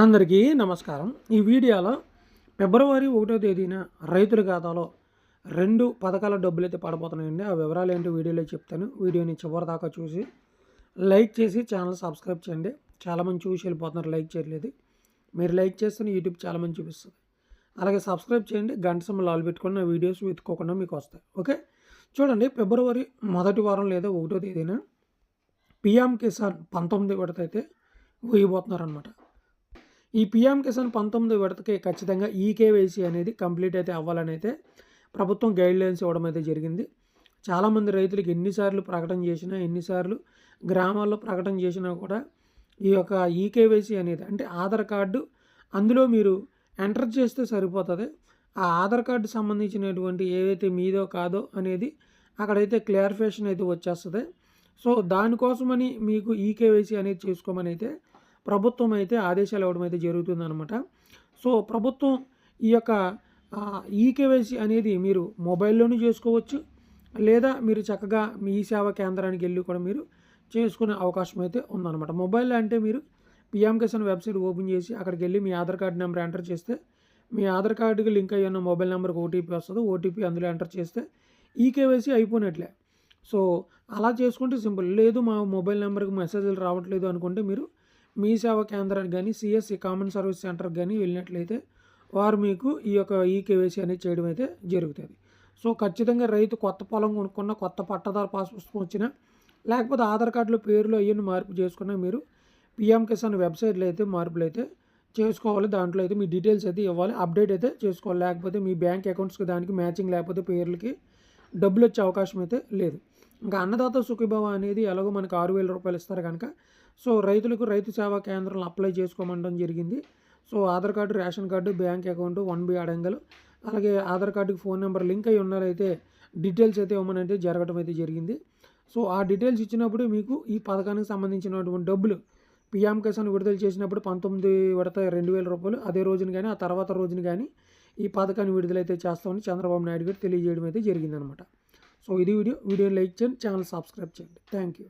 అందరికీ నమస్కారం. ఈ వీడియోలో ఫిబ్రవరి ఒకటో తేదీన రైతుల ఖాతాలో రెండు పథకాల డబ్బులు అయితే పడబోతున్నాయండి ఆ వివరాలు ఏంటో వీడియోలో చెప్తాను. వీడియోని చివరి దాకా చూసి లైక్ చేసి ఛానల్ సబ్స్క్రైబ్ చేయండి. చాలామంది చూసి వెళ్ళిపోతున్నారు. లైక్ చేయలేదు మీరు లైక్ చేస్తే యూట్యూబ్ చాలామంది చూపిస్తుంది. అలాగే సబ్స్క్రైబ్ చేయండి. గంట సమయంలో ఆల్ పెట్టుకుని నా వీడియోస్ వెతుక్కోకుండా మీకు వస్తాయి. ఓకే? చూడండి. ఫిబ్రవరి మొదటి వారం లేదా ఒకటో తేదీన పిఎం కిసాన్ పంతొమ్మిది విడత అయితే వేయబోతున్నారనమాట ఈ పిఎం కిసాన్ పంతొమ్మిది విడతకి ఖచ్చితంగా ఈకేవైసీ అనేది కంప్లీట్ అయితే అవ్వాలని అయితే ప్రభుత్వం గైడ్ లైన్స్ ఇవ్వడం అయితే జరిగింది. చాలామంది రైతులకు ఎన్నిసార్లు ప్రకటన చేసినా ఎన్నిసార్లు గ్రామాల్లో ప్రకటన చేసినా కూడా ఈ యొక్క ఈకేవైసీ అనేది అంటే ఆధార్ కార్డు అందులో మీరు ఎంటర్ చేస్తే సరిపోతుంది. ఆ ఆధార్ కార్డు సంబంధించినటువంటి ఏవైతే మీదో కాదో అనేది అక్కడైతే క్లారిఫికేషన్ అయితే వచ్చేస్తుంది. సో దానికోసమని మీకు ఈకేవైసీ అనేది చేసుకోమని అయితే ప్రభుత్వం అయితే ఆదేశాలు ఇవ్వడం అయితే జరుగుతుందనమాట సో ప్రభుత్వం ఈ యొక్క ఈకేవైసీ అనేది మీరు మొబైల్లోనూ చేసుకోవచ్చు. లేదా మీరు చక్కగా మీ సేవా కేంద్రానికి వెళ్ళి కూడా మీరు చేసుకునే అవకాశం అయితే ఉందన్నమాట. మొబైల్ అంటే మీరు పిఎం కిసాన్ వెబ్సైట్ ఓపెన్ చేసి అక్కడికి వెళ్ళి మీ ఆధార్ కార్డు నెంబర్ ఎంటర్ చేస్తే మీ ఆధార్ కార్డుకి లింక్ అయ్యి ఉన్న మొబైల్ నెంబర్కి ఓటీపీ వస్తుంది. ఓటీపీ అందులో ఎంటర్ చేస్తే ఈకేవైసీ అయిపోయినట్లే. సో అలా చేసుకుంటే సింపుల్. లేదు మా మొబైల్ నెంబర్కి మెసేజ్లు రావట్లేదు అనుకుంటే మీరు మీ సేవ కేంద్రానికి కానీ సిఎస్సి కామన్ సర్వీస్ సెంటర్కి కానీ వెళ్ళినట్లయితే వారు మీకు ఈ యొక్క ఈకేవైసీ అనేది చేయడం అయితే జరుగుతుంది. సో ఖచ్చితంగా రైతు కొత్త పొలం కొనుక్కున్న కొత్త పట్టదారు పాస్ పుస్తకం వచ్చినా లేకపోతే ఆధార్ కార్డులో పేర్లు అయ్యని మార్పు చేసుకున్నా మీరు పిఎం కిసాన్ వెబ్సైట్లో అయితే మార్పులు అయితే చేసుకోవాలి. దాంట్లో అయితే మీ డీటెయిల్స్ అయితే ఇవ్వాలి. అప్డేట్ అయితే చేసుకోవాలి. లేకపోతే మీ బ్యాంక్ అకౌంట్స్కి దానికి మ్యాచింగ్ లేకపోతే పేర్లకి డబ్బులు వచ్చే అవకాశం అయితే లేదు. ఇంకా అన్నదాత సుఖీభవ అనేది ఎలాగో మనకు ఆరు వేల రూపాయలు ఇస్తారు కనుక. సో రైతులకు రైతు సేవా కేంద్రంలో అప్లై చేసుకోమండడం జరిగింది. So Aadhaar card ration card bank account one B అడంగలు అలాగే ఆధార్ కార్డుకి ఫోన్ నెంబర్ లింక్ అయి ఉన్నారైతే డీటెయిల్స్ అయితే ఇవ్వమని అయితే జరగడం అయితే జరిగింది. సో ఆ డీటెయిల్స్ ఇచ్చినప్పుడు మీకు ఈ పథకానికి సంబంధించినటువంటి డబ్బులు పిఎం కిసాన్ విడుదల చేసినప్పుడు పంతొమ్మిది విడత రెండు వేల రూపాయలు అదే రోజున కానీ ఆ తర్వాత రోజున కానీ ఈ పథకాన్ని విడుదలైతే చేస్తామని చంద్రబాబు నాయుడు గారు తెలియజేయడం అయితే జరిగిందనమాట. సో ఇది వీడియో వీడియో లైక్ చేయండి ఛానల్ సబ్స్క్రైబ్ చేయండి. Thank you.